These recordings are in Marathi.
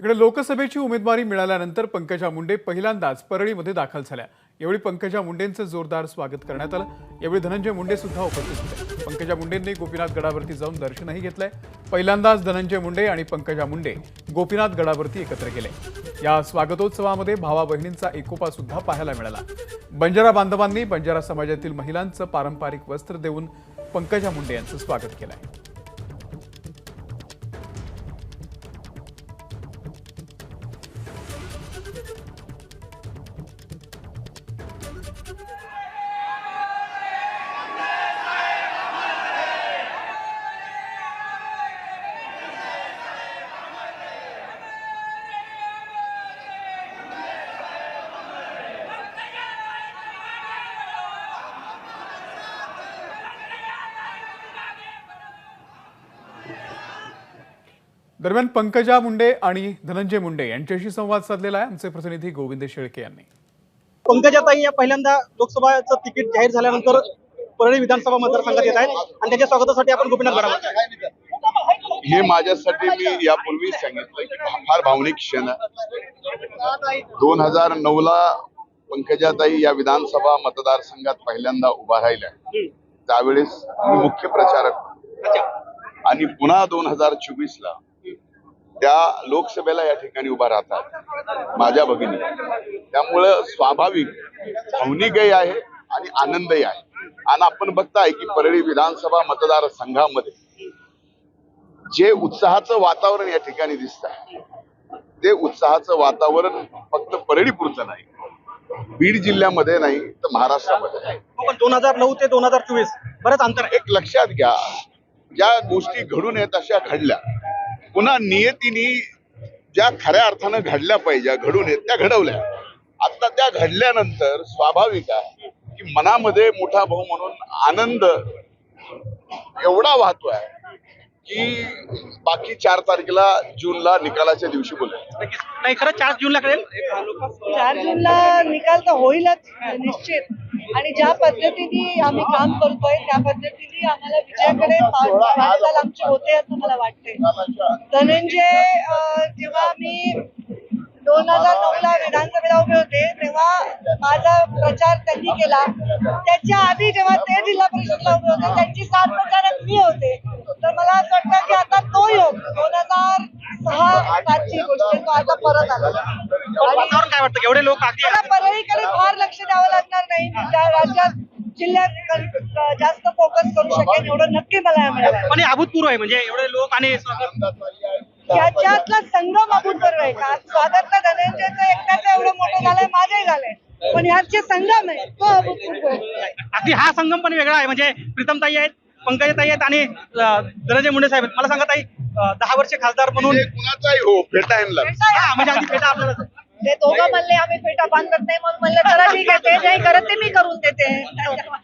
इकडे लोकसभेची उमेदवारी मिळाल्यानंतर पंकजा मुंडे पहिल्यांदाच परळीमध्ये दाखल झाल्या. यावेळी पंकजा मुंडेंचं जोरदार स्वागत करण्यात आलं. यावेळी धनंजय मुंडे सुद्धा उपस्थित होते. पंकजा मुंडेंनी गोपीनाथ गडावरती जाऊन दर्शनही घेतलंय. पहिल्यांदाच धनंजय मुंडे आणि पंकजा मुंडे गोपीनाथ गडावरती एकत्र गेले. या स्वागतोत्सवामध्ये भावा बहिणींचा एकोपा सुद्धा पाहायला मिळाला. बंजारा बांधवांनी बंजारा समाजातील महिलांचं पारंपरिक वस्त्र देऊन पंकजा मुंडे यांचं स्वागत केलंय. दरम्यान पंकजा मुंडे आणि धनंजय मुंडे यांच्याशी संवाद साधलेला आहे. आमचे प्रतिनिधी गोविंद शेळके यांनी. पंकजाताई या पहिल्यांदा लोकसभाचं तिकीट जाहीर झाल्यानंतर परळी विधानसभा मतदारसंघात येत आहेत आणि त्यांच्या स्वागतासाठी आपण गोपीनाथ गडावर हे माझ्यासाठी मी यापूर्वी सांगितलं की फार भावनिक क्षण आहे. दोन हजार नऊ ला पंकजाताई या विधानसभा मतदारसंघात पहिल्यांदा उभा राहिल्या. त्यावेळेस मी मुख्य प्रचारक. आणि पुन्हा दोन हजार चोवीस ला त्या लोकसभेला या ठिकाणी उभा राहतात माझ्या भगिनी. त्यामुळं स्वाभाविक भावनिकही आहे आणि आनंदही आहे. आणि आपण बघताय की परळी विधानसभा मतदारसंघामध्ये जे उत्साहाचं वातावरण या ठिकाणी दिसत आहे ते उत्साहाचं वातावरण फक्त परळीपुरतं नाही. बीड जिल्ह्यामध्ये नाही तर महाराष्ट्रामध्ये आहे पण दोन हजार नऊ ते दोन हजार चोवीस बरंच अंतर एक लक्षात घ्या ज्या गोष्टी घडून येत अशा घडल्या पुन्हा नियतीने ज्या खऱ्या अर्थानं घडल्या पाहिजे घडून येत त्या घडवल्या. आता त्या घडल्यानंतर स्वाभाविक आहे की मनामध्ये मोठा भाऊ म्हणून आनंद एवढा वाहतोय की बाकी चार तारखेला जूनला निकालाच्या दिवशी बोलेल. नाही खरं चार जूनला कळेल. चार जूनला निकाल तर होईलच निश्चित. आणि ज्या पद्धतीने आम्ही काम करतोय त्या पद्धतीने आम्हाला विजयाकडे आमची होते असं मला वाटते धनंजय जेव्हा मी दोन हजार नऊ ला विधानसभेला उभे होते तेव्हा माझा प्रचार त्यांनी केला. त्याच्या आधी जेव्हा ते जिल्हा परिषदला उभे होते त्यांची सात प्रचारक मी होते. मला असं वाटतं की आता तो योग दोन हजार सहा सातची गोष्ट तो आता परत आला. वातावरण काय वाटतं? एवढे लोक अगदी मला परळीकडे फार लक्ष द्यावं लागणार नाही. त्या राज्यात जिल्ह्यात जास्त फोकस करू शकेन एवढं नक्की मला मिळालं पण हे अभूतपूर्व आहे म्हणजे एवढे लोक आणि स्वागत याच्यातला संगम अभूतपूर्व आहे. का? स्वागत तर धनंजयचं एकट्याचं एवढं मोठं झालंय माझंही झालंय. पण ह्याचे संगम आहे तो अभूतपूर्व आहे. अगदी हा संगम पण वेगळा आहे म्हणजे प्रीतमताई आहेत पंकजाताई आहेत आणि धनंजय मुंडे साहेब आहेत. मला सांगा ताई दहा वर्ष खासदार म्हणून म्हणजे कुणाचाही हो फेटायनला हा म्हणजे अगदी फेटा आपल्याला ते दोघं म्हणले आम्ही फेटा बांधत नाही. मग म्हणलं चला ठीक आहे ते नाही करत ते मी करून देते.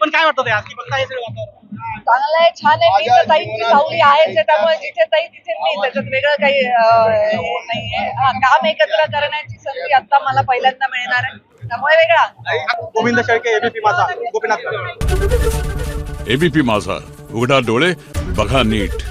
पण काय वाटतं ते आज की हे सगळं वातावरण? चांगलं आहे छान आहे मी तर ताईंची सावली आहेच आहे त्यामुळे जिथे ताई तिथे मी त्याच्यात वेगळं काही अं, हे नाहीये. हा, काम एकत्र करण्याची संधी आता मला पहिल्यांदा मिळणार आहे. त्यामुळे वेगळा. गोविंद शेळके एबीपी माझा. गोपीनाथ एबीपी माझा. उघडा डोळे बघा नीट.